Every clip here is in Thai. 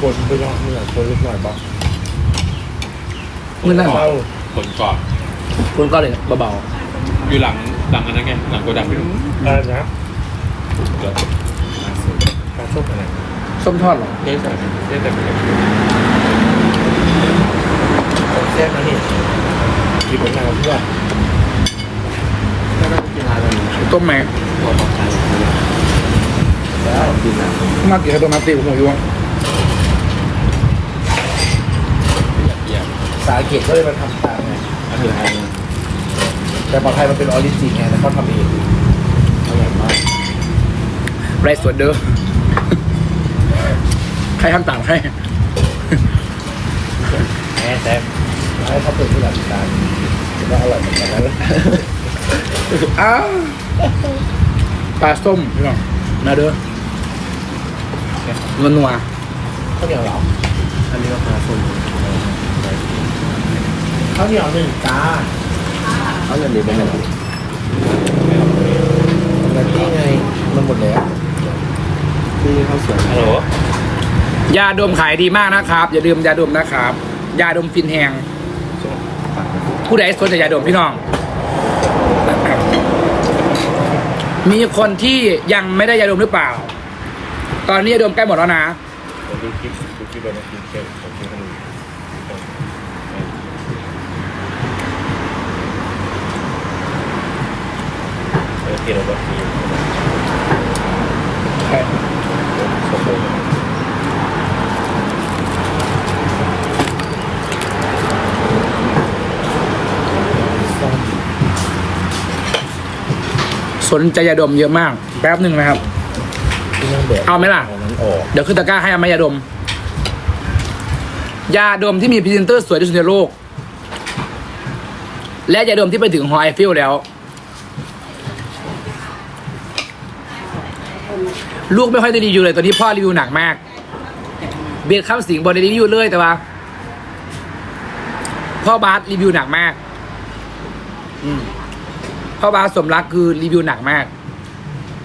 คนไปลองเหนื่อยคนนิดหน่อยบ้างเมื่อนั้นเศร้าผลก่อนคุณก็เลยเบาอยู่หลังหลังอันนั้นไงหลังโกดังพี่หนุ่มอะไรนะเดี๋ยวปลาส้มอะไรๆส้มทอดเหรอเทสอะไรเทสแต่ไม่ได้แซ่บนะนี่กินผลงานกันเพื่อนก็ต้องกินร้านแบบนี้ต้มแม่ตัวบอกใครแล้วกินนะมากี่ขนมมาตีหัวยวง ยี่ยมสาเกตก็เลยมาทำตามไงอันนี้ไอ้แต่ปลาไทยมันเป็นออริจินไงแต่เขาทำเองอร่อยมากไรสวนเด้อใครทำต่างให้แหมแซ่บให้เขาเป็นผู้หลักการถือว่าอร่อยเหมือนกันนะอ้าวปลาส้มพี่น้องมาเด้อนัวนัวข้าวเหนียวเหรออันนี้ก็ปลาส้ม ข้าวเหนียวหนึ่งจ้าเอาเงินดีไปไหนแล้วนี่ไงมันหมดแล้วที่ข้าวสวยฮัลโหลยาดมขายดีมากนะครับ อย่าลืมยาดมนะครับ ยาดมฟินแหงผู้ใดสนใจยาดมพี่น้อง มีคนที่ยังไม่ได้ยาดมหรือเปล่า ตอนนี้ยาดมใกล้หมดแล้วนะ ดูคลิปดูคลิปเรามากินเค้กของที่คนอื่น ที่เราแบบมีสมบูรณ์สนใจยาดมเยอะมาก แป๊บหนึ่งนะครับ ที่นั่งแบบเอาไหมล่ะเอานั้นออกเดี๋ยวขึ้นตะกร้าให้เอามายาดม ยาดมที่มีพรีเซนเตอร์สวยที่สุดในโลก และยาดมที่ไปถึงหอไอเฟลแล้ว ลูกไม่ค่อยได้รีวิวเลยตอนนี้พ่อรีวิวหนักมาก เบียดข้ามสิงบอได้รีวิวเลยแต่ว่า พ่อบาสรีวิวหนักมากอืมพ่อบาสสมรักคือรีวิวหนักมาก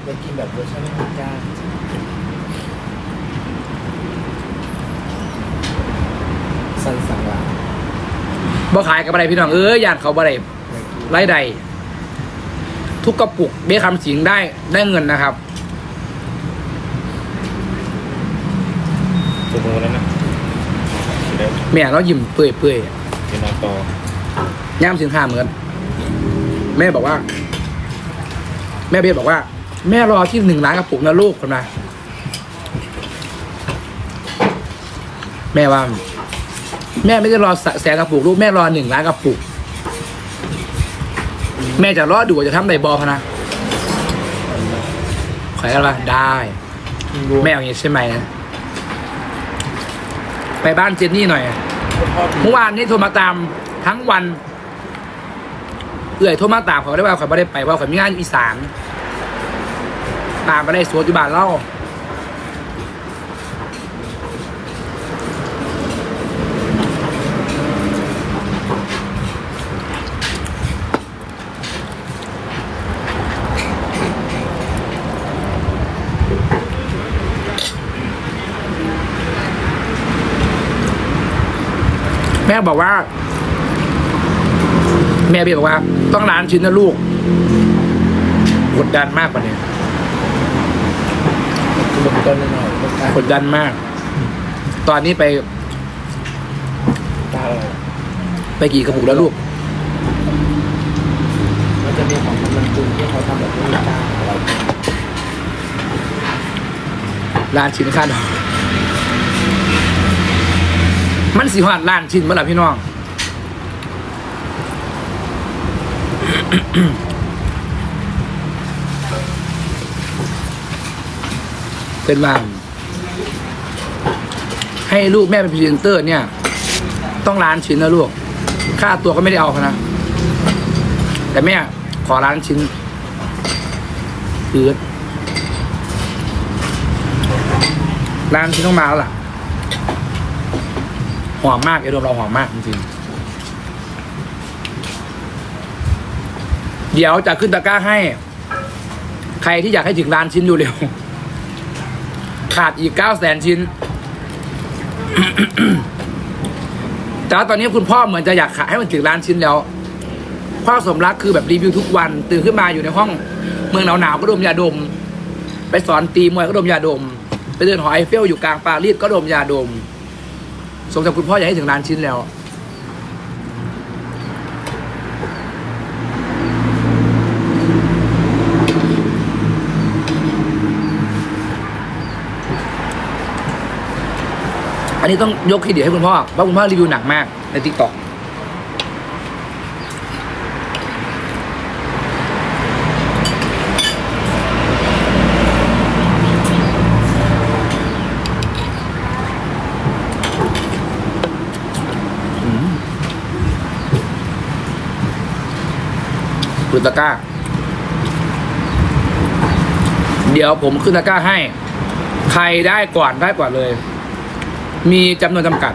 ไปกินแบบเวอร์ชันไม่จ้าสันสังลาบ่ขายกับอะไรพี่น้องเอ้ยยานเขาบ่ได้ไล่ใด ทุกกระปุกเบี้ยคำสิงได้ได้เงินนะครับ สมบูรณ์แล้วนะเดี๋ยวแม่เรายิ้มเปื่อยเปื่อยกินนอนต่อย่ามสินค้าเหมือนแม่บอกว่า แม่เบี้ยบอกว่า แม่รอที่หนึ่งล้านกระปุกนะลูกคนนะแม่ว่า แม่ไม่ได้รอแสนกระปุกลูกแม่รอหนึ่งล้านกระปุก แม่จะรอดูว่าจะทำไดบอพะนะขอยกันว่าได้ แม่เอาอย่างนี้ใช่ไหมนะ ไปบ้านเจนนี่หน่อยเมื่อวานนี้โทรมาตามทั้งวันเอื่อยโทรมาตามเขาได้ว่าเขาไม่ได้ไปเพราะเขามีงานอยู่อีสานตามไปได้สวนจุบานเล่า บอกว่า แม่เบียบอกว่า ต้องร้านชิ้นนะลูกกดดันมากกว่านี้ลงต้นหน่อยๆต้องการกดดันมาก ตอนนี้ไปตาอะไรไปกี่กระปุกแล้วลูกมันจะมีของมันตุนที่เขาทำแบบไม่มีตาอะไรร้านชิ้นค่าดอก มันสิหอดร้านชิ้นเมื่อไหร่พี่น้องเป็นว่าให้ลูกแม่เป็นพรีเซนเตอร์ เนี่ย ต้องร้านชิ้นนะลูก ค่าตัวก็ไม่ได้เอานะ แต่แม่ขอร้านชิ้นคือร้านชิ้นต้องมาแล้วล่ะ หอมมากไอ้รวมเราหอมมากจริงๆเดี๋ยวจะขึ้นตะกร้าให้ ใครที่อยากให้ถึงล้านชิ้นอยู่เร็วขาดอีกเก้าแสนชิ้น แต่ว่าตอนนี้คุณพ่อเหมือนจะอยากขายให้มันถึงล้านชิ้นแล้ว พ่อสมรักคือแบบรีวิวทุกวัน ตื่นขึ้นมาอยู่ในห้อง เมืองหนาวๆก็ดมยาดม ไปสอนตีมวยก็ดมยาดม ไปเดินหอไอเฟลอยู่กลางปารีสก็ดมยาดม สมกับคุณพ่ออยากให้ถึงล้านชิ้นแล้ว อันนี้ต้องยกเครดิตให้คุณพ่อเพราะคุณพ่อรีวิวหนักมากในทิกตอก ขึ้นตะกร้า เดี๋ยวผมขึ้นตะกร้าให้ ใครได้ก่อนได้ก่อนเลย มีจำนวนจำกัด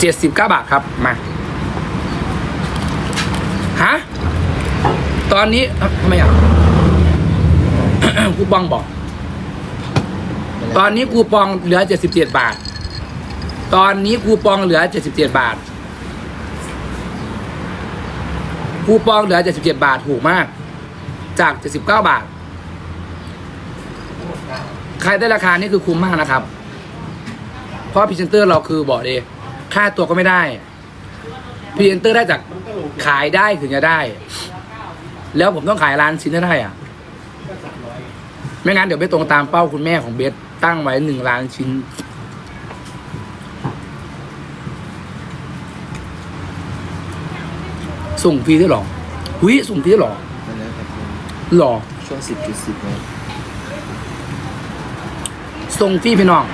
เจ็ดสิบเก้าบาทครับ มา ฮะ ตอนนี้ทำไมอะคูปองบอก ตอนนี้คูปองเหลือเจ็ดสิบเจ็ดบาท ตอนนี้คูปองเหลือเจ็ดสิบเจ็ดบาท คูปองเหลือเจ็ดสิบเจ็ดบาทถูกมาก จากเจ็ดสิบเก้าบาท ใครได้ราคานี่คือคุ้มมากนะครับ เพราะพรีเซนเตอร์เราคือบอกเลยค่าตัวก็ไม่ได้พรีเซนเตอร์ได้จากขายได้ถึงจะได้ แล้วผมต้องขายร้านชิ้นได้อะไม่งั้นเดี๋ยวไปตรงตามเป้าคุณแม่ของเบสตั้งไว้หนึ่งล้านชิ้น ส่งฟรีได้วยเหรอหุยส่งฟรีได้วยเหรอนั่นแหละครับหรอ ช่วงสิบจุดสิบนะส่งฟรีพี่น้อง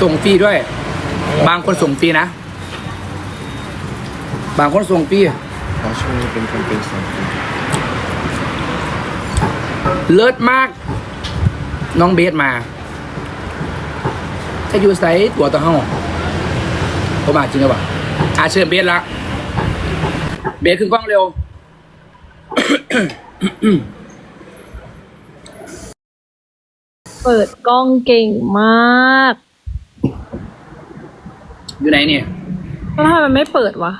ส่งฟรีด้วย บางคนส่งฟรีนะ บางคนส่งฟรีเพราะช่วงนี้เป็นแคมเปญสองปีเลิศมาก น้องเบสมาถ้าอยู่ไซต์ตัวต่อห้องผมมาจริงหรือเปล่าอาเชิญเบสละ เบสขึ้นกล้องเร็ว เปิดกล้องเก่งมากอยู่ไหนเนี่ย แล้วทำไมมันไม่เปิดวะ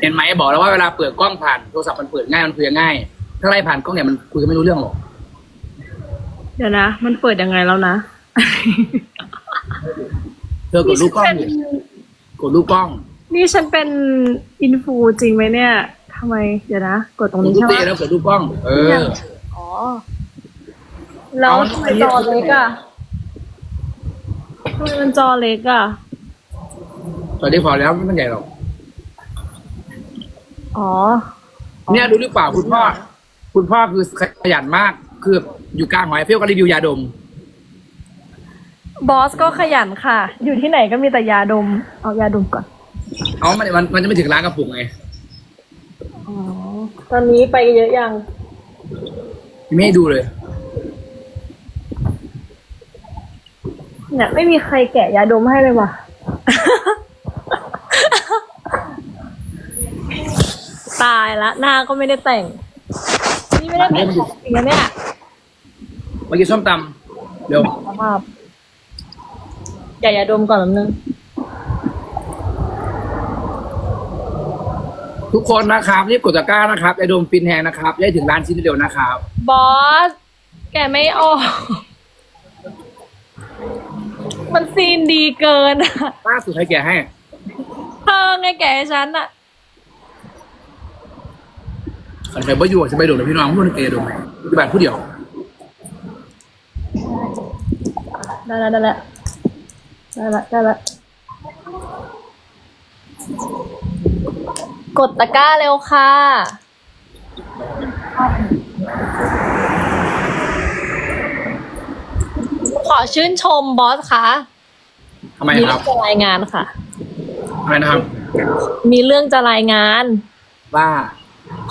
เห็นไหมบอกแล้วว่าเวลาเปิดกล้องผ่านโทรศัพท์มันเปิดง่ายมันคุยง่าย ถ้าไล่ผ่านกล้องเนี่ยมันคุยกันไม่รู้เรื่องหรอก เดี๋ยวนะ มันเปิดยังไงแล้วนะ เธอกดรูปกล้องนี่ดิฉันเป็นกดรูปกล้อง นี่ฉันเป็นอินฟูจริงไหมเนี่ยทำไมเดี๋ยวนะ กดตรงกดนี้รูปใช่เต้ไหมแล้วกดรูปกล้อง เออ อ๋อ แล้วเอาทำไมจอเล็กอะทำไมมันจอเล็กอะตอนนี้พอแล้วไม่เป็นใหญ่หรอก อ๋อ เนี่ยรู้หรือเปล่าคุณพ่อ คุณพ่อคือขยันมาก คืออยู่กลางหอยเฟลก็รีวิวยาดม บอสก็ขยันค่ะ อยู่ที่ไหนก็มีแต่ยาดม เอายาดมก่อน เอามันมันมันจะไม่ถึงร้านกระปุกไงอ๋อตอนนี้ไปเยอะยัง ไม่ให้ดูเลย เนี่ย ไม่มีใครแกะยาดมให้เลยว่ะ ตายละ หน้าก็ไม่ได้แต่ง นี่ไม่ได้แต่งของจริงนะเนี่ยเมื่อกี้ส้มตำเดี๋ยวสภาพแกะยาดมก่อนแป๊บนึง ทุกคนนะครับรีบกดตะกร้านะครับยาดมฟินแฮงนะครับจะได้ถึงร้านชิ้นเดียวนะครับ บอส แกะไม่ออก มันซีนดีเกินอะล่าสุดให้แกให้ เธอไงแกะให้ฉันอะขันใครบ่อยู่จะไปโดนกับพี่น้องพูดนึงเอโดนไหมปฏิบัติผู้เดียว ได้แล้วได้แล้วได้แล้วได้แล้ว กดตะกร้าเร็วค่ะ ขอชื่นชมบอสค่ะทำไมมีคเรื่รัอบงจะรายงานค่ะ ทำไมนะครับ มีเรื่องจะรายงาน ว่า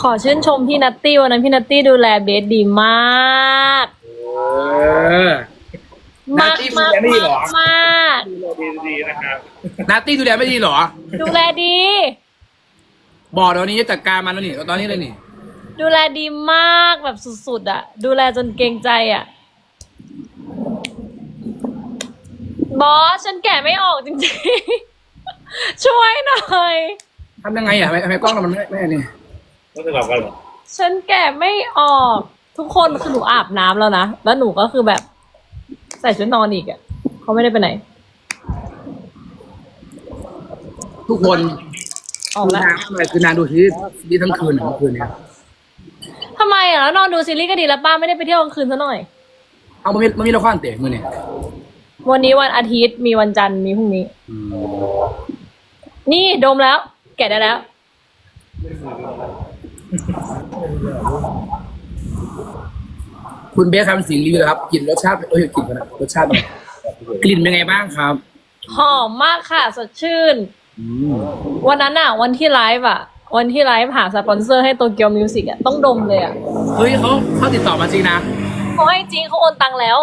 ขอชื่นชมพี่นัตตี้วันนั้นพี่นัตตี้ดูแลเบสดีมาก เออ นัมาตกตี้มากดูแลไม่ดีเหรอ มากนาตี้ดูแลไม่ดีเหรอ ดูแลดี บอกเดี๋ยวนี้จะจัดการมันแล้วนี่ตอนนี้เลยนี่ ดูแลดีมากแบบสุดๆอะดูแลจนเกรงใจอะบอสฉันแกะไม่ออกจริงๆ ช่วยหน่อย ทำยังไงอะทำไมทำไมกล้องเรามันไม่ไม่อันนี่ก็สลับกันเหรอฉันแกะไม่ออกทุกคนคือหนูอาบน้ำแล้วนะ แล้วหนูก็คือแบบ ใส่ชุดนอนอีกอะเขาไม่ได้ไปไหน ทุกคน ออกคืแล้วนางทำอะไรคือนางดูทีวีทีวีทั้งคืนอะเมื่อคืนเนี้ยทำไมอะแล้วนอนดูซีรีส์ก็ดีแล้วป้าไม่ได้ไปเที่ยวกลางคืนซะหน่อย เอามันมีมันมีละครเตะมือเนี่ยวันนี้วันอาทิตย์มีวันจันทร์มีพรุ่งนี้นี่ดมแล้ว แกะได้แล้ว คุณเบสคำสิงรีวิวครับกลิ่นรสชาติเอ้ยกลิ่นกันนะรสชาติเป็นไงกลิ่นเป็นไงบ้างครับ หอมมากค่ะ สดชื่น วันนั้นอะวันที่ไลฟ์อะวันที่ไลฟ์หาสปอนเซอร์ให้โตเกียวมิวสิกอะต้องดมเลยอะเฮ้ยเขาเขาติดต่อมาจริงนะเขาให้จริงเขาโอนตังค์แล้ว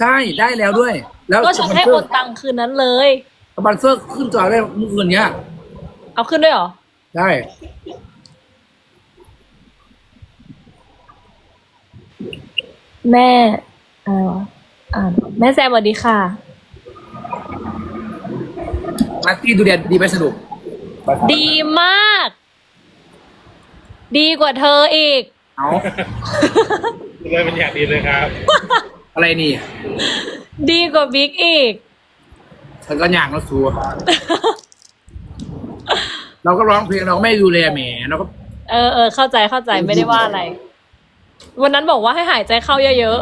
ใช่ได้แล้วด้วย แล้วก็ฉันให้โอนตังค์คืนนั้นเลยสปอนเซอร์ขึ้นจอได้เมื่อคืนเนี้ย เอาขึ้นด้วยเหรอ ได้แม่อ่าอ่านแม่แซมสวัสดีค่ะ มาร์ตี้ดูเดียดีไปสนุกดีมาก ดีกว่าเธออีก เอาเลยเป็นอย่างดีเลยครับ อะไรนี่ ดีกว่าบิ๊กอีกฉันก็อย่างแล้วสัวเราก็ร้องเพลงเราก็ไม่ดูแลแหมเราก็ เออเออเข้าใจเข้าใจไม่ได้ว่าอะไร วันนั้นบอกว่าให้หายใจเข้าเยอะ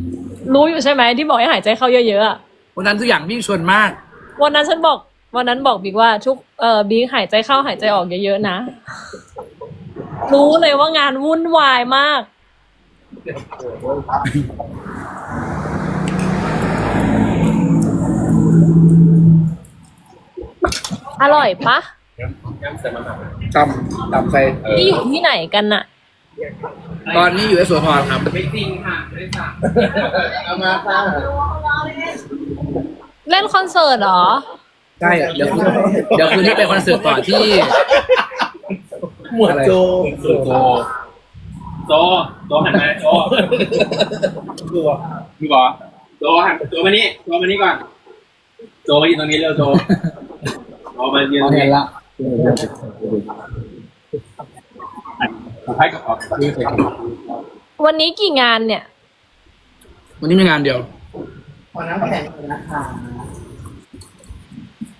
ๆรู้อยู่ใช่ไหมที่บอกให้หายใจเข้าเยอะๆอะวันนั้นทุกอย่างวิ่งชนมาก วันนั้นฉันบอก วันนั้นบอกบิ๊กว่าทุกเออบิ๊กหายใจเข้าหายใจออกเยอะๆนะ รู้เลยว่างานวุ่นวายมาก อร่อยปะจำจำใครนี่อยู่ที่ไหนกันน่ะ ตอนนี้อยู่ในสวนทรครับเอามาค่ะเล่นคอนเสิร์ตเหรอ ใช่เดี๋ยวคืนเดี๋ยวคืนนี้ไปคอนเสิร์ตต่อที่หมวดโจโจโจโจหันมาโจตัวพี่บอโจหันโจมานี่โจมานี่ก่อน โจมายืนตรงนี้เร็วโจโจมายืนตรงนี้เห็นละให้กับออกชื่อเสร็จวันนี้กี่งานเนี่ย วันนี้มีงานเดียวขอน้ำแข็งหน่อยนะคะ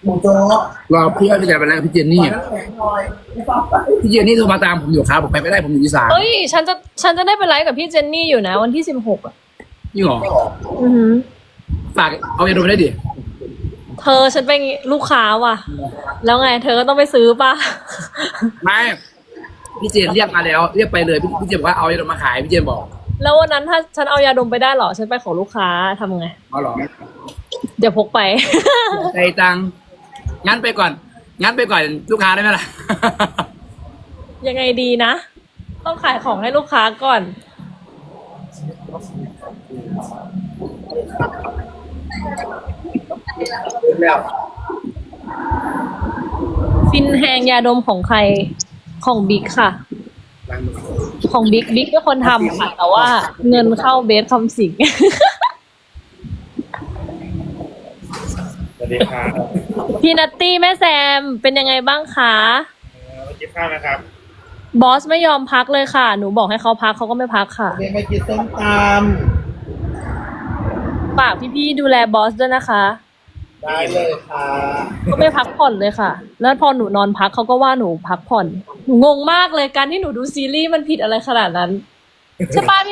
หมูโจรอพี่อ้อยพี่แจไปแล้วกับพี่เจนขนี่อน้ำแข็งหน่อยไม่ฟังไปพี่เจนนี่โทรมาตามผมอยู่ครับผมไปไม่ได้ผมอยู่อีสานเอ้ย ฉันจะฉันจะได้ไปไลฟ์กับพี่เจนนี่อยู่นะ วันที่สิบหกอะนี่หรออือหือฝากเอาอย่าโดนได้ดิเธอฉันเป็นลูกค้าว่ะ แล้วไง เธอก็ต้องไปซื้อป่ะ ไม่พี่เจนเรียกมาแล้ว เรียกไปเลยพี่พี่เจนบอกว่าเอาอย่าโดนมาขายพี่เจนบอก แล้ววันนั้นถ้าฉันเอายาดมไปได้เหรอ ฉันไปของลูกค้าทำไงเอาหรอเดี๋ยวพกไป ใจตัง งั้นไปก่อน งั้นไปก่อนลูกค้าได้ไหมล่ะ ยังไงดีนะ ต้องขายของให้ลูกค้าก่อน ฟินแฮงยาดมของใครของบิ๊กค่ะ ของบิ๊กบิ๊กเป็นคนทำค่ะ แต่ว่าเงินเข้าเบสคำสิง สวัส ดีครับพี่นัตตี้แม่แซมเป็นยังไงบ้างคะวันกินข้าวนะครับ บอสไม่ยอมพักเลยค่ะ หนูบอกให้เขาพักเขาก็ไม่พักค่ะเรียนไปกินส้มตฝากพี่ๆดูแลบอสด้วยนะคะำได้เลยค่ะก็ไม่พักผ่อนเลยค่ะ แล้วพอหนูนอนพักเขาก็ว่าหนูพักผ่อน หนูงงมากเลยการที่หนูดูซีรีส์มันผิดอะไรขนาดนั้นใช่ป้ะพี่